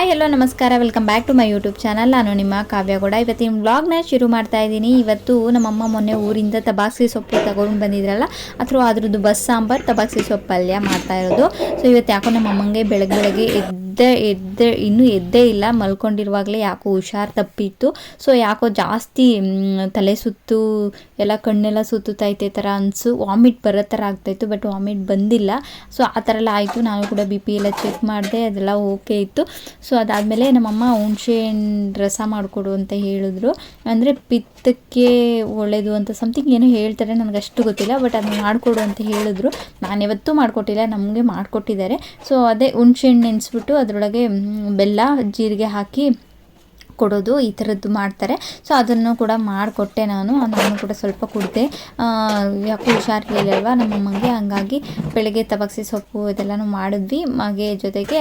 Hi hello ನಮಸ್ಕಾರ. Welcome back to my YouTube channel ನಾನು ನಿಮ್ಮ ಕಾವ್ಯ ಕೂಡ ಇವತ್ತಿನ ವ್ಲಾಗ್ನ ಶುರು ಮಾಡ್ತಾ ಇದ್ದೀನಿ. ಇವತ್ತು ನಮ್ಮಮ್ಮ ಮೊನ್ನೆ ಊರಿಂದ ತಬಾಕ್ಸಿ ಸೊಪ್ಪು ತಗೊಂಡು ಬಂದಿದ್ರಲ್ಲ ಅಥವಾ ಅದ್ರದ್ದು ಬಸ್ ಸಾಂಬಾರ್ ತಬಾಕ್ಸಿ ಸೊಪ್ಪು ಪಲ್ಯ ಮಾಡ್ತಾ ಇರೋದು. ಸೊ ಇವತ್ತು ಯಾಕೋ ನಮ್ಮಮ್ಮಂಗೆ ಬೆಳಗ್ಗೆ ಬೆಳಗ್ಗೆ ಎದ್ದೆ ಎದ್ದೆ, ಇನ್ನೂ ಎದ್ದೇ ಇಲ್ಲ. ಮಲ್ಕೊಂಡಿರುವಾಗಲೇ ಯಾಕೋ ಹುಷಾರು ತಪ್ಪಿತ್ತು. ಸೊ ಯಾಕೋ ಜಾಸ್ತಿ ತಲೆ ಸುತ್ತು, ಎಲ್ಲ ಕಣ್ಣೆಲ್ಲ ಸುತ್ತುತ್ತೈತೆ ಥರ ಅನಿಸು. ವಾಮಿಟ್ ಬರೋ ಥರ ಆಗ್ತಾಯಿತ್ತು ಬಟ್ ವಾಮಿಟ್ ಬಂದಿಲ್ಲ. ಸೊ ಆ ಥರ ಎಲ್ಲ ಆಯಿತು. ನಾನು ಕೂಡ ಬಿ ಪಿ ಎಲ್ಲ ಚೆಕ್ ಮಾಡಿದೆ. ಅದೆಲ್ಲ ಓಕೆ ಇತ್ತು. ಸೊ ಅದಾದಮೇಲೆ ನಮ್ಮಮ್ಮ ಹುಣಸೆ ರಸ ಮಾಡಿಕೊಡು ಅಂತ ಹೇಳಿದ್ರು. ಅಂದರೆ ಪಿತ್ತಕ್ಕೆ ಒಳ್ಳೆಯದು ಅಂತ ಸಮಥಿಂಗ್ ಏನೋ ಹೇಳ್ತಾರೆ ನನಗೆ ಅಷ್ಟು ಗೊತ್ತಿಲ್ಲ ಬಟ್ ಅದನ್ನ ಮಾಡಿಕೊಡು ಅಂತ ಹೇಳಿದ್ರು. ನಾನು ಯಾವತ್ತೂ ಮಾಡಿಕೊಟ್ಟಿಲ್ಲ, ನಮಗೆ ಮಾಡಿಕೊಟ್ಟಿದ್ದಾರೆ. ಸೊ ಅದೇ ಹುಣಸೆ ಹಣ್ಣು ನೆನೆಸ್ಬಿಟ್ಟು ಅದರೊಳಗೆ ಬೆಲ್ಲ, ಜೀರಿಗೆ ಹಾಕಿ ಕೊಡೋದು ಈ ಥರದ್ದು ಮಾಡ್ತಾರೆ. ಸೊ ಅದನ್ನು ಕೂಡ ಮಾಡಿಕೊಟ್ಟೆ ನಾನು. ನಾನು ಕೂಡ ಸ್ವಲ್ಪ ಕುಡಿದೆ. ಯಾಕೋ ಹುಷಾರಿರಲಿಲ್ಲ ನಮ್ಮ ನಮ್ಮಮ್ಮಂಗೆ ಹಂಗಾಗಿ ಬೆಳಗ್ಗೆ ತಬಕ್ಸಿ ಸೊಪ್ಪು ಇದೆಲ್ಲನೂ ಮಾಡಿದ್ವಿ. ಹಾಗೆ ಜೊತೆಗೆ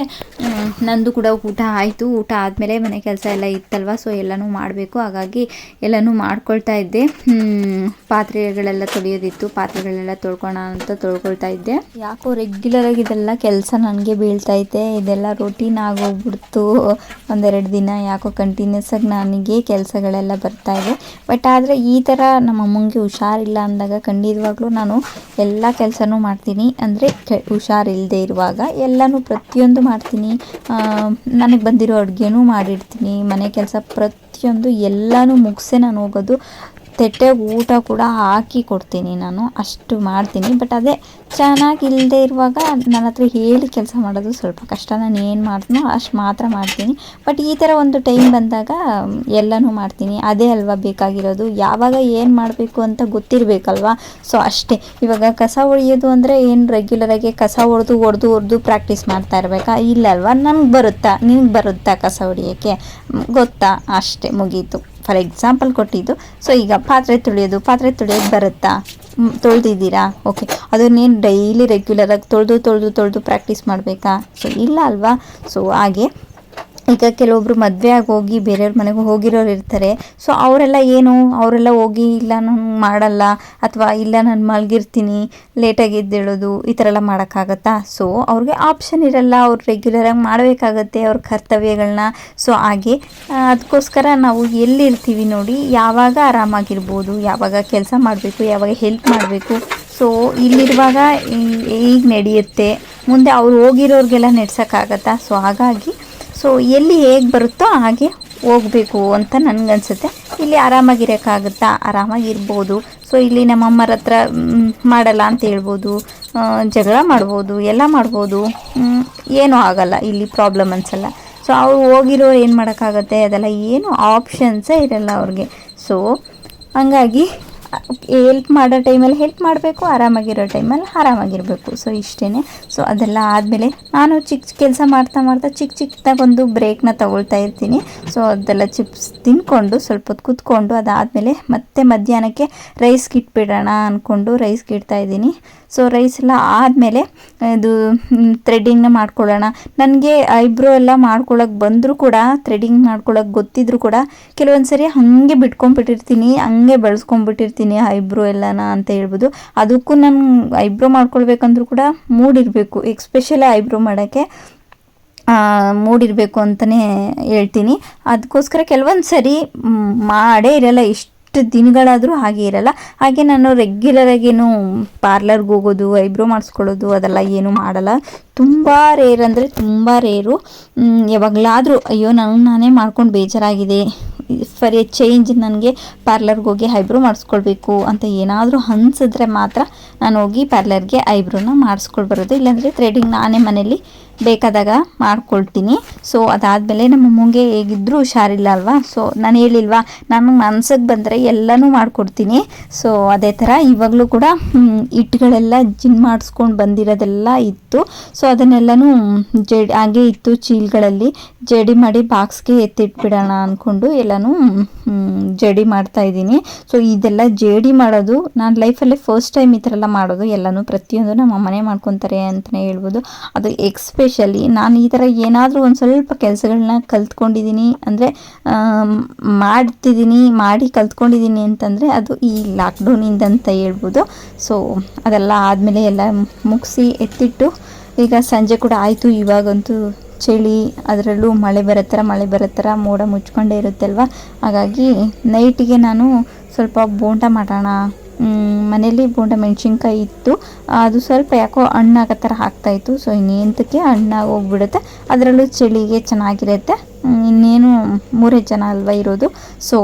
ನಂದು ಕೂಡ ಊಟ ಆಯಿತು. ಊಟ ಆದಮೇಲೆ ಮನೆ ಕೆಲಸ ಎಲ್ಲ ಇತ್ತಲ್ವ? ಸೊ ಎಲ್ಲನೂ ಮಾಡಬೇಕು. ಹಾಗಾಗಿ ಎಲ್ಲನೂ ಮಾಡ್ಕೊಳ್ತಾ ಇದ್ದೆ. ಪಾತ್ರೆಗಳೆಲ್ಲ ತೊಳೆಯೋದಿತ್ತು. ಪಾತ್ರೆಗಳೆಲ್ಲ ತೊಳ್ಕೊಳ ಅಂತ ತೊಳ್ಕೊಳ್ತಾ ಇದ್ದೆ. ಯಾಕೋ ರೆಗ್ಯುಲರ್ ಆಗಿ ಇದೆಲ್ಲ ಕೆಲಸ ನನಗೆ ಬೀಳ್ತೈತೆ ಇದೆಲ್ಲ ರೊಟೀನ್ ಆಗೋಗ್ಬಿಡ್ತು. ಒಂದೆರಡು ದಿನ ಯಾಕೋ ಕಂಟಿನ್ಯೂಸ್ ಆಗಿ ನನಗೆ ಕೆಲಸಗಳೆಲ್ಲ ಬರ್ತಾ ಇದೆ. ಬಟ್ ಆದರೆ ಈ ಥರ ನಮ್ಮ ಅಮ್ಮಂಗೆ ಹುಷಾರಿಲ್ಲ ಅಂದಾಗ ಖಂಡಿತವಾಗ್ಲೂ ನಾನು ಎಲ್ಲ ಕೆಲಸನೂ ಮಾಡ್ತೀನಿ. ಅಂದರೆ ಕೆ ಹುಷಾರಿಲ್ಲದೆ ಇರುವಾಗ ಎಲ್ಲನೂ ಪ್ರತಿಯೊಂದು ಮಾಡ್ತೀನಿ. ನನಗೆ ಬಂದಿರೋ ಅಡುಗೆನೂ ಮಾಡಿರ್ತೀನಿ. ಮನೆ ಕೆಲಸ ಪ್ರತಿಯೊಂದು ಎಲ್ಲನೂ ಮುಗಿಸೇ ನಾನು ಹೋಗೋದು. ತೆಟ್ಟೆಗೆ ಊಟ ಕೂಡ ಹಾಕಿ ಕೊಡ್ತೀನಿ ನಾನು. ಅಷ್ಟು ಮಾಡ್ತೀನಿ. ಬಟ್ ಅದೇ ಚೆನ್ನಾಗಿಲ್ಲದೆ ಇರುವಾಗ ನನ್ನ ಹತ್ರ ಹೇಳಿ ಕೆಲಸ ಮಾಡೋದು ಸ್ವಲ್ಪ ಕಷ್ಟ. ನಾನು ಏನು ಮಾಡ್ತೀನೋ ಅಷ್ಟು ಮಾತ್ರ ಮಾಡ್ತೀನಿ. ಬಟ್ ಈ ಥರ ಒಂದು ಟೈಮ್ ಬಂದಾಗ ಎಲ್ಲನೂ ಮಾಡ್ತೀನಿ. ಅದೇ ಅಲ್ವಾ ಬೇಕಾಗಿರೋದು. ಯಾವಾಗ ಏನು ಮಾಡಬೇಕು ಅಂತ ಗೊತ್ತಿರಬೇಕಲ್ವಾ? ಸೊ ಅಷ್ಟೇ. ಇವಾಗ ಕಸ ಹೊಡೆಯೋದು ಅಂದರೆ ಏನು ರೆಗ್ಯುಲರಾಗಿ ಕಸ ಹೊಡೆದು ಹೊಡೆದು ಹೊಡೆದು ಪ್ರಾಕ್ಟೀಸ್ ಮಾಡ್ತಾ ಇರಬೇಕಾ? ಇಲ್ಲ ಅಲ್ವಾ ನಮ್ಗೆ ಬರುತ್ತಾ? ನಿಮ್ಗೆ ಬರುತ್ತಾ ಕಸ ಹೊಡಿಯೋಕ್ಕೆ ಗೊತ್ತಾ? ಅಷ್ಟೇ ಮುಗೀತು. ಫಾರ್ ಎಕ್ಸಾಂಪಲ್ ಕೊಟ್ಟಿದ್ದು. ಸೊ ಈಗ ಪಾತ್ರೆ ತೊಳೆಯೋದು ಪಾತ್ರೆ ತೊಳೆಯೋದು ಬರುತ್ತಾ? ತೊಳೆದಿದ್ದೀರಾ? ಓಕೆ ಅದನ್ನೇನು ಡೈಲಿ ರೆಗ್ಯುಲರಾಗಿ ತೊಳೆದು ತೊಳೆದು ತೊಳೆದು ಪ್ರಾಕ್ಟೀಸ್ ಮಾಡಬೇಕಾ? ಸೊ ಇಲ್ಲ ಅಲ್ವಾ? ಸೊ ಹಾಗೆ. ಈಗ ಕೆಲವೊಬ್ರು ಮದುವೆ ಆಗಿ ಹೋಗಿ ಬೇರೆಯವ್ರ ಮನೆಗೆ ಹೋಗಿರೋರು ಇರ್ತಾರೆ. ಸೊ ಅವರೆಲ್ಲ ಏನು? ಅವರೆಲ್ಲ ಹೋಗಿ, ಇಲ್ಲ, ನಾನು ಮಾಡಲ್ಲ ಅಥವಾ ಇಲ್ಲ, ನಾನು ಮಲಗಿರ್ತೀನಿ ಲೇಟಾಗಿ ಎದ್ದೇಳೋದು, ಈ ಥರ ಎಲ್ಲ ಮಾಡೋಕ್ಕಾಗತ್ತಾ? ಸೊ ಅವ್ರಿಗೆ ಆಪ್ಷನ್ ಇರಲ್ಲ. ಅವ್ರು ರೆಗ್ಯುಲರಾಗಿ ಮಾಡಬೇಕಾಗತ್ತೆ ಅವ್ರ ಕರ್ತವ್ಯಗಳನ್ನ ಸೊ ಹಾಗೆ ಅದಕ್ಕೋಸ್ಕರ ನಾವು ಎಲ್ಲಿರ್ತೀವಿ ನೋಡಿ, ಯಾವಾಗ ಆರಾಮಾಗಿರ್ಬೋದು, ಯಾವಾಗ ಕೆಲಸ ಮಾಡಬೇಕು, ಯಾವಾಗ ಹೆಲ್ಪ್ ಮಾಡಬೇಕು. ಸೊ ಇಲ್ಲಿರುವಾಗ ಈಗ ನಡೆಯುತ್ತೆ. ಮುಂದೆ ಅವ್ರು ಹೋಗಿರೋರಿಗೆಲ್ಲ ನಡ್ಸೋಕ್ಕಾಗತ್ತಾ? ಸೊ ಹಾಗಾಗಿ ಸೊ ಎಲ್ಲಿ ಹೇಗೆ ಬರುತ್ತೋ ಹಾಗೆ ಹೋಗಬೇಕು ಅಂತ ನನಗನ್ಸುತ್ತೆ. ಇಲ್ಲಿ ಆರಾಮಾಗಿರೋಕ್ಕಾಗುತ್ತಾ? ಆರಾಮಾಗಿರ್ಬೋದು. ಸೊ ಇಲ್ಲಿ ನಮ್ಮಮ್ಮರ ಹತ್ರ ಮ್, ಮಾಡಲ್ಲ ಅಂತ ಹೇಳ್ಬೋದು. ಜಗಳ ಮಾಡ್ಬೋದು ಎಲ್ಲ ಮಾಡ್ಬೋದು. ಏನೂ ಆಗಲ್ಲ ಇಲ್ಲಿ ಪ್ರಾಬ್ಲಮ್ ಅನ್ಸಲ್ಲ. ಸೊ ಅವ್ರು ಹೋಗಿರೋರು ಏನು ಮಾಡೋಕ್ಕಾಗತ್ತೆ? ಅದೆಲ್ಲ ಏನು ಆಪ್ಷನ್ಸೇ ಇರಲ್ಲ ಅವ್ರಿಗೆ. ಸೊ ಹಂಗಾಗಿ ಹೆಲ್ಪ್ ಮಾಡೋ ಟೈಮಲ್ಲಿ ಹೆಲ್ಪ್ ಮಾಡಬೇಕು, ಆರಾಮಾಗಿರೋ ಟೈಮಲ್ಲಿ ಆರಾಮಾಗಿರಬೇಕು. ಸೊ ಇಷ್ಟೇ ಸೊ ಅದೆಲ್ಲ ಆದಮೇಲೆ ನಾನು ಚಿಕ್ಕ ಕೆಲಸ ಮಾಡ್ತಾ ಮಾಡ್ತಾ ಚಿಕ್ಕ ಚಿಕ್ಕದಾಗಿ ಒಂದು ಬ್ರೇಕ್ನ ತಗೊಳ್ತಾ ಇರ್ತೀನಿ. ಸೊ ಅದೆಲ್ಲ ಚಿಪ್ಸ್ ತಿನ್ಕೊಂಡು ಸ್ವಲ್ಪ ಹೊತ್ತು ಕೂತ್ಕೊಂಡು ಅದಾದಮೇಲೆ ಮತ್ತೆ ಮಧ್ಯಾಹ್ನಕ್ಕೆ ರೈಸ್ಗೆ ಇಟ್ಬಿಡೋಣ ಅಂದ್ಕೊಂಡು ರೈಸ್ಗೆ ಇಡ್ತಾ ಇದ್ದೀನಿ. ಸೊ ರೈಸ್ ಎಲ್ಲ ಆದಮೇಲೆ ಇದು ಥ್ರೆಡ್ಡಿಂಗ್ನ ಮಾಡ್ಕೊಳ್ಳೋಣ. ನನಗೆ ಐಬ್ರೋ ಎಲ್ಲ ಮಾಡ್ಕೊಳ್ಳೋಕೆ ಬಂದರೂ ಕೂಡ ಥ್ರೆಡ್ಡಿಂಗ್ ಮಾಡ್ಕೊಳ್ಳೋಕೆ ಗೊತ್ತಿದ್ರು ಕೂಡ ಕೆಲವೊಂದು ಸರಿ ಹಾಗೆ ಬಿಟ್ಕೊಂಡ್ಬಿಟ್ಟಿರ್ತೀನಿ, ಹಂಗೆ ಬೆಳೆಸ್ಕೊಂಡ್ಬಿಟ್ಟಿರ್ತೀನಿ. ಐಬ್ರೋ ಎಲ್ಲನ ಅಂತ ಹೇಳ್ಬೋದು. ಅದಕ್ಕೂ ನಾನು ಐಬ್ರೋ ಮಾಡ್ಕೊಳ್ಬೇಕಂದ್ರೂ ಕೂಡ ಮೂಡಿರಬೇಕು. ಎಕ್ಸ್ಪೆಷಲಿ ಐಬ್ರೋ ಮಾಡೋಕ್ಕೆ ಮೂಡಿರಬೇಕು ಅಂತಲೇ ಹೇಳ್ತೀನಿ. ಅದಕ್ಕೋಸ್ಕರ ಕೆಲವೊಂದು ಸರಿ ಮಾಡೇ ಇರಲ್ಲ, ಇಷ್ಟು ದಿನಗಳಾದರೂ ಹಾಗೆ ಇರಲ್ಲ. ಹಾಗೆ ನಾನು ರೆಗ್ಯುಲರಾಗೇನು ಪಾರ್ಲರ್ಗೆ ಹೋಗೋದು, ಐಬ್ರೋ ಮಾಡಿಸ್ಕೊಳ್ಳೋದು, ಅದೆಲ್ಲ ಏನು ಮಾಡಲ್ಲ. ತುಂಬ ರೇರ್ ಅಂದರೆ ತುಂಬ ರೇರು ಯಾವಾಗಲಾದರೂ, ಅಯ್ಯೋ ನನಗೆ ನಾನೇ ಮಾಡ್ಕೊಂಡು ಬೇಜಾರಾಗಿದೆ. ಫರ್ ಎ ಚೇಂಜ್ ನನಗೆ ಪಾರ್ಲರ್ಗೆ ಹೋಗಿ ಐಬ್ರೋ ಮಾಡಿಸ್ಕೊಳ್ಬೇಕು ಅಂತ ಏನಾದರೂ ಅನ್ಸಿದ್ರೆ ಮಾತ್ರ ನಾನು ಹೋಗಿ ಪಾರ್ಲರ್ಗೆ ಐಬ್ರೋನ ಮಾಡಿಸ್ಕೊಳ್ಬರೋದು ಇಲ್ಲಾಂದರೆ ಥ್ರೆಡಿಂಗ್ ನಾನೇ ಮನೇಲಿ ಬೇಕಾದಾಗ ಮಾಡ್ಕೊಳ್ತೀನಿ. ಸೊ ಅದಾದಮೇಲೆ ನಮ್ಮ ಅಮ್ಮಂಗೆ ಹೇಗಿದ್ದರೂ ಹುಷಾರಿಲ್ಲ ಅಲ್ವಾ? ಸೊ ನಾನು ಹೇಳಿಲ್ವಾ ನನಗೆ ಮನ್ಸಿಗೆ ಬಂದರೆ ಎಲ್ಲನೂ ಮಾಡಿಕೊಡ್ತೀನಿ. ಸೊ ಅದೇ ಥರ ಇವಾಗಲೂ ಕೂಡ ಹಿಟ್ಟುಗಳೆಲ್ಲ ಜಿನ್ ಮಾಡಿಸ್ಕೊಂಡು ಬಂದಿರೋದೆಲ್ಲ ಇತ್ತು. ಸೊ ಅದನ್ನೆಲ್ಲನೂ ಜಡಿ, ಹಾಗೆ ಇತ್ತು ಚೀಲ್ಗಳಲ್ಲಿ. ಜಡಿ ಮಾಡಿ ಬಾಕ್ಸ್ಗೆ ಎತ್ತಿಟ್ಬಿಡೋಣ ಅಂದ್ಕೊಂಡು ಎಲ್ಲನೂ ಮಾಡ್ತಾ ಇದ್ದೀನಿ. ಸೊ ಇದೆಲ್ಲ ಜೇಡಿ ಮಾಡೋದು, ನಾನು ಲೈಫಲ್ಲೇ ಫಸ್ಟ್ ಟೈಮ್ ಈ ಥರ ಎಲ್ಲ ಮಾಡೋದು. ಎಲ್ಲನೂ ಪ್ರತಿಯೊಂದು ನಮ್ಮ ಅಮ್ಮನೇ ಮಾಡ್ಕೊತಾರೆ ಅಂತಲೇ ಹೇಳ್ಬೋದು. ಅದು ಎಕ್ಸ್ಪೆಷಲಿ ನಾನು ಈ ಥರ ಏನಾದರೂ ಒಂದು ಸ್ವಲ್ಪ ಕೆಲಸಗಳನ್ನ ಕಲ್ತ್ಕೊಂಡಿದ್ದೀನಿ ಅಂದರೆ ಮಾಡ್ತಿದ್ದೀನಿ ಮಾಡಿ ಕಲ್ತ್ಕೊಂಡಿದ್ದೀನಿ ಅಂತಂದರೆ ಅದು ಈ ಲಾಕ್ಡೌನಿಂದ ಅಂತ ಹೇಳ್ಬೋದು. ಸೊ ಅದೆಲ್ಲ ಆದಮೇಲೆ ಎಲ್ಲ ಮುಗಿಸಿ ಎತ್ತಿಟ್ಟು ಈಗ ಸಂಜೆ ಕೂಡ ಆಯಿತು. ಇವಾಗಂತೂ ಚಳಿ, ಅದರಲ್ಲೂ ಮಳೆ ಬರೋ ಥರ ಮಳೆ ಬರೋ ಥರ ಮೋಡ ಮುಚ್ಕೊಂಡೇ ಇರುತ್ತೆ ಅಲ್ವಾ ಹಾಗಾಗಿ ನೈಟಿಗೆ ನಾನು ಸ್ವಲ್ಪ ಬೋಂಡ ಮಾಡೋಣ ಮನೇಲಿ ಬೋಂಡ ಮೆಣಸಿನ್ಕಾಯಿ ಇತ್ತು. ಅದು ಸ್ವಲ್ಪ ಯಾಕೋ ಹಣ್ಣಾಗೋ ಥರ ಹಾಕ್ತಾಯಿತ್ತು ಸೊ ಇನ್ನೇಂತಕ್ಕೆ ಹಣ್ಣಾಗಿ ಹೋಗ್ಬಿಡುತ್ತೆ. ಅದರಲ್ಲೂ ಚಳಿಗೆ ಚೆನ್ನಾಗಿರುತ್ತೆ. ಇನ್ನೇನು ಮೂರೇ ಜನ ಅಲ್ವಾ ಇರೋದು. ಸೊ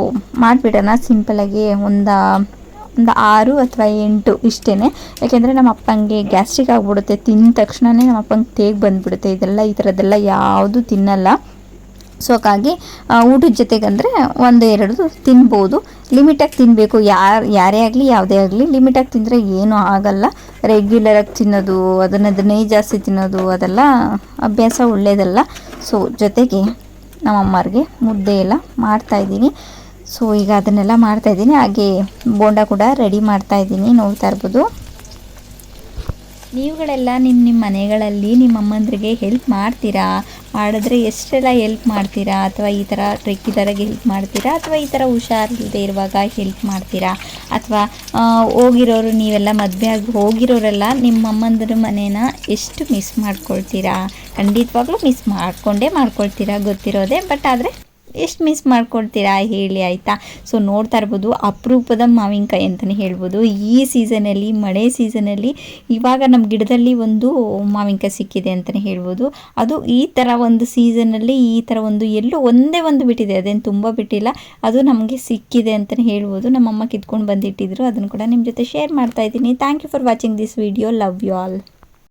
ಮಾಡಿಬಿಡೋಣ. ಸಿಂಪಲಾಗಿ ಒಂದು ಒಂದು ಆರು ಅಥವಾ ಎಂಟು ಇಷ್ಟೇ ಯಾಕೆಂದರೆ ನಮ್ಮ ಅಪ್ಪಂಗೆ ಗ್ಯಾಸ್ಟ್ರಿಕ್ ಆಗಿಬಿಡುತ್ತೆ. ತಿಂದ ತಕ್ಷಣವೇ ನಮ್ಮ ಅಪ್ಪಂಗೆ ತೇಗ್ ಬಂದುಬಿಡುತ್ತೆ. ಇದೆಲ್ಲ, ಈ ಥರದ್ದೆಲ್ಲ ಯಾವುದು ತಿನ್ನಲ್ಲ. ಸೊ ಹಾಗಾಗಿ ಊಟದ ಊಟದ ಜೊತೆಗಂದರೆ ಒಂದು ಎರಡು ತಿನ್ಬೋದು. ಲಿಮಿಟಾಗಿ ತಿನ್ನಬೇಕು ಯಾರು, ಯಾರೇ ಆಗಲಿ, ಯಾವುದೇ ಆಗಲಿ ಲಿಮಿಟಾಗಿ ತಿಂದರೆ ಏನೂ ಆಗಲ್ಲ. ರೆಗ್ಯುಲರಾಗಿ ತಿನ್ನೋದು, ಅದನ್ನು ಅದನ್ನೇ ಜಾಸ್ತಿ ತಿನ್ನೋದು, ಅದೆಲ್ಲ ಅಭ್ಯಾಸ ಒಳ್ಳೆಯದಲ್ಲ ಸೊ ಜೊತೆಗೆ ನಮ್ಮ ಅಮ್ಮರಿಗೆ ಮುದ್ದೆ ಎಲ್ಲ ಮಾಡ್ತಾಯಿದ್ದೀನಿ ಸೊ ಈಗ ಅದನ್ನೆಲ್ಲ ಮಾಡ್ತಾಯಿದ್ದೀನಿ ಹಾಗೆ ಬೋಂಡ ಕೂಡ ರೆಡಿ ಮಾಡ್ತಾಯಿದ್ದೀನಿ ನೋಡ್ತಾ ಇರ್ಬೋದು. ನೀವುಗಳೆಲ್ಲ ನಿಮ್ಮ ನಿಮ್ಮ ಮನೆಗಳಲ್ಲಿ ನಿಮ್ಮ ಅಮ್ಮಂದ್ರಿಗೆ ಹೆಲ್ಪ್ ಮಾಡ್ತೀರಾ? ಮಾಡಿದ್ರೆ ಎಷ್ಟೆಲ್ಲ ಹೆಲ್ಪ್ ಮಾಡ್ತೀರಾ? ಅಥವಾ ಈ ಥರ ರೆಗ್ಯುಲರಾಗಿ ಹೆಲ್ಪ್ ಮಾಡ್ತೀರಾ? ಅಥವಾ ಈ ಥರ ಹುಷಾರಿಲ್ಲದೆ ಇರುವಾಗ ಹೆಲ್ಪ್ ಮಾಡ್ತೀರಾ? ಅಥವಾ ಹೋಗಿರೋರು ನೀವೆಲ್ಲ ಮದುವೆ ಆಗಿ ಹೋಗಿರೋರೆಲ್ಲ ನಿಮ್ಮ ಅಮ್ಮಂದ್ರ ಮನೇನ ಎಷ್ಟು ಮಿಸ್ ಮಾಡ್ಕೊಳ್ತೀರಾ? ಖಂಡಿತವಾಗ್ಲೂ ಮಿಸ್ ಮಾಡಿಕೊಂಡೇ ಮಾಡ್ಕೊಳ್ತೀರಾ ಗೊತ್ತಿರೋದೆ ಬಟ್ ಆದರೆ ಎಷ್ಟು ಮಿಸ್ ಮಾಡ್ಕೊಳ್ತೀರಾ ಹೇಳಿ ಆಯಿತಾ? ಸೊ ನೋಡ್ತಾ ಇರ್ಬೋದು, ಅಪರೂಪದ ಮಾವಿನಕಾಯಿ ಅಂತಲೇ ಹೇಳ್ಬೋದು. ಈ ಸೀಸನಲ್ಲಿ ಮಳೆ ಸೀಸನಲ್ಲಿ ಇವಾಗ ನಮ್ಮ ಗಿಡದಲ್ಲಿ ಒಂದು ಮಾವಿನಕಾಯಿ ಸಿಕ್ಕಿದೆ ಅಂತಲೇ ಹೇಳ್ಬೋದು. ಅದು ಈ ಥರ ಒಂದು ಸೀಸನಲ್ಲಿ ಈ ಥರ ಒಂದು ಎಲ್ಲೂ ಒಂದೇ ಒಂದು ಬಿಟ್ಟಿದೆ. ಅದೇನು ತುಂಬ ಬಿಟ್ಟಿಲ್ಲ. ಅದು ನಮಗೆ ಸಿಕ್ಕಿದೆ ಅಂತಲೇ ಹೇಳ್ಬೋದು. ನಮ್ಮಮ್ಮ ಕಿತ್ಕೊಂಡು ಬಂದಿಟ್ಟಿದ್ರು. ಅದನ್ನು ಕೂಡ ನಿಮ್ಮ ಜೊತೆ ಶೇರ್ ಮಾಡ್ತಾ ಇದ್ದೀನಿ. Thank you for watching this video love you all